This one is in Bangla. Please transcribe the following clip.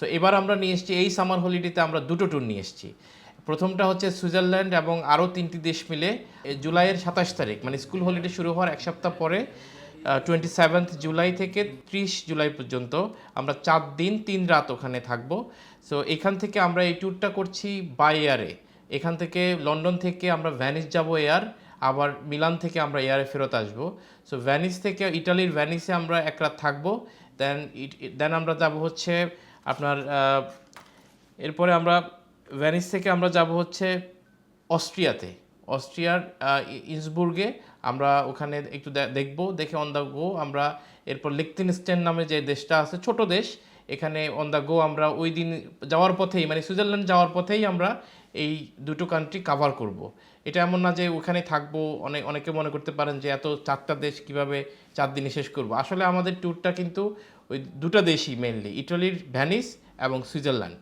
সো এবার আমরা নিয়ে এসেছি, এই সামার হলিডেতে আমরা দুটো ট্যুর নিয়ে এসেছি। প্রথমটা হচ্ছে সুইজারল্যান্ড এবং আরও তিনটি দেশ মিলে জুলাইয়ের সাতাশ তারিখ মানে স্কুল হলিডে শুরু হওয়ার এক সপ্তাহ পরে টোয়েন্টি সেভেন্থ জুলাই থেকে ত্রিশ জুলাই পর্যন্ত আমরা চার দিন, তিন রাত ওখানে থাকব। সো এখান থেকে আমরা এই ট্যুরটা করছি বাই এয়ারে এখান থেকে লন্ডন থেকে আমরা ভ্যানিস যাব এয়ার আবার মিলান থেকে আমরা এয়ারে ফেরত আসব। সো ভ্যানিস থেকে, ইটালির ভ্যানিসে আমরা এক রাত থাকব দেন দেন আমরা যাব হচ্ছে আপনার এরপরে আমরা ভ্যানিস থেকে আমরা যাব হচ্ছে অস্ট্রিয়াতে। অস্ট্রিয়ার ইন্সবুর্গে আমরা ওখানে একটু দেখব দেখব, দেখে অন দ্য গো আমরা এরপর লিখতেনস্টেন নামে যে দেশটা আছে, ছোট দেশ এখানে অন দ্য গো আমরা ওই দিন যাওয়ার পথেই মানে সুইজারল্যান্ড যাওয়ার পথেই আমরা এই দুটো কান্ট্রি কাভার করব। এটা এমন না যে ওখানে থাকব অনেক অনেকে মনে করতে পারেন যে এত চারটা দেশ কীভাবে চার দিনে শেষ করব আসলে আমাদের ট্যুরটা কিন্তু ওই দুটো দেশই মেনলি ইটালির, ভ্যানিস এবং সুইজারল্যান্ড